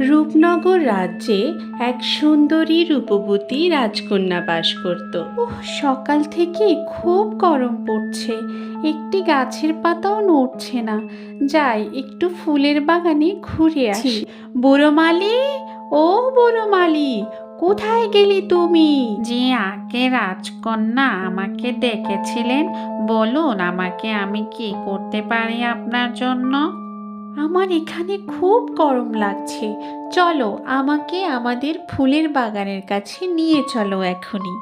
রূপনগর রাজ্যে এক সুন্দরী রূপবতী রাজকন্যা বাস করত। ওহ সকাল থেকে খুব গরম পড়ছে। একটি গাছের পাতাও নড়ছে না। যাই একটু ফুলের বাগানে ঘুরে আসি। বুড়ো মালি ও বুড়ো মালি কোথায় গেলি তুমি? যে আগে রাজকন্যা আমাকে দেখেছিলেন বলুন আমাকে আমি কি করতে পারি আপনার জন্য? আমার এখানে খুব গরম লাগছে। চলো আমাকে আমাদের ফুলের বাগানের কাছে নিয়ে চলো এখনই।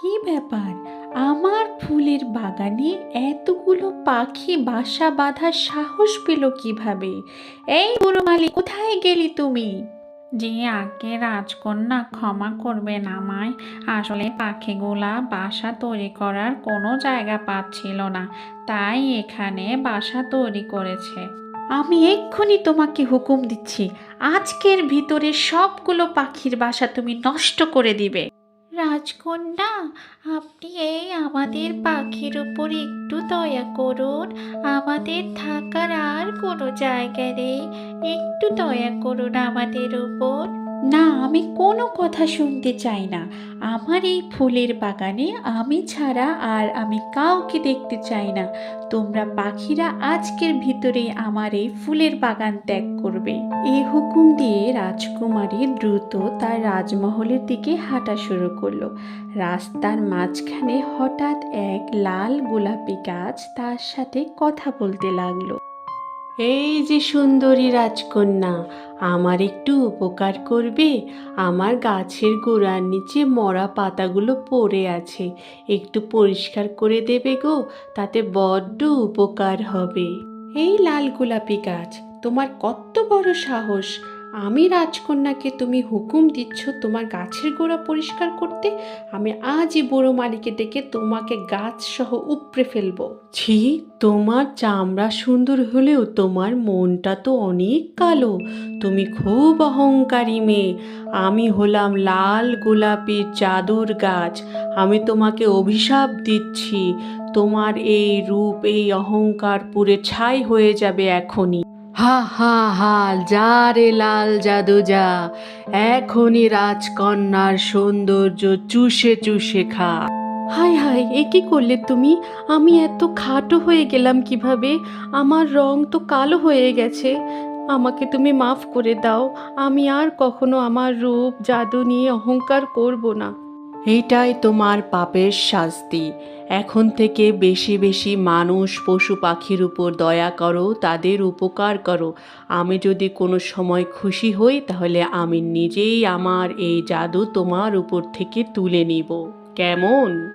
কি ব্যাপার? আমার ফুলের বাগানে এতগুলো পাখি বাসা বাঁধার সাহস পেল কীভাবে? এই বুড়ো কোথায় গেলি তুমি? যে আগে রাজকন্যা ক্ষমা করবেন আমায়, আসলে পাখিগুলা বাসা তৈরি করার কোনো জায়গা পাচ্ছিল না, তাই এখানে বাসা তৈরি করেছে। আমি এক্ষুনি তোমাকে হুকুম দিচ্ছি, আজকের ভিতরে সবগুলো পাখির বাসা তুমি নষ্ট করে দিবে। রাজকন্যা, আপনি এই আমাদের পাখির উপর একটু দয়া করুন, আমাদের থাকার আর কোনো জায়গা নেই। একটু দয়া করুন আমাদের উপর। না, আমি কোনো কথা শুনতে চাই না। আমার এই ফুলের বাগানে আমি ছাড়া আর আমি কাউকে দেখতে চাই না। তোমরা পাখিরা আজকের ভিতরে আমার এই ফুলের বাগান ত্যাগ করবে। এই হুকুম দিয়ে রাজকুমারী দ্রুত তার রাজমহলের দিকে হাঁটা শুরু করল। রাস্তার মাঝখানে হঠাৎ এক লাল গোলাপি গাছ তার সাথে কথা বলতে লাগল। এই যে সুন্দরী রাজকন্যা, আমার একটু উপকার করবে? আমার গাছের গোড়ার নিচে মরা পাতাগুলো পড়ে আছে। একটু পরিষ্কার করে দেবে গো, তাতে বড্ড উপকার হবে। এই লাল গোলাপি গাছ, তোমার কত বড় সাহস! আমি রাজকন্যাকে তুমি হুকুম দিচ্ছ তোমার গাছের গোড়া পরিষ্কার করতে, আমি আজই বুড়ো মালিকে ডেকে তোমাকে গাছ সহ উপড়ে ফেলব। ছি, তোমার চামড়া সুন্দর হলেও তোমার মনটা তো অনেক কালো। তুমি খুব অহংকারী মেয়ে। আমি হলাম লাল গোলাপের চাদর গাছ। আমি তোমাকে অভিশাপ দিচ্ছি। তোমার এই রূপ, এই অহংকার পুরে ছাই হয়ে যাবে এখনই। হা হা হা, যা রে লাল জাদু যা। এখনই রাজকন্যার সৌন্দর্য চুষে চুষে খা। হাই হাই, এ কি করলে তুমি? আমি এত খাটো হয়ে গেলাম কীভাবে? আমার রং তো কালো হয়ে গেছে। আমাকে তুমি মাফ করে দাও। আমি আর কখনো আমার রূপ, জাদু নিয়ে অহংকার করব না। এইটাই তোমার পাপের শাস্তি। এখন থেকে বেশি বেশি মানুষ, পশু পাখির উপর দয়া করো, তাদের উপকার করো। আমি যদি কোনো সময় খুশি হই, তাহলে আমি নিজেই আমার এই জাদু তোমার উপর থেকে তুলে নিব। কেমন?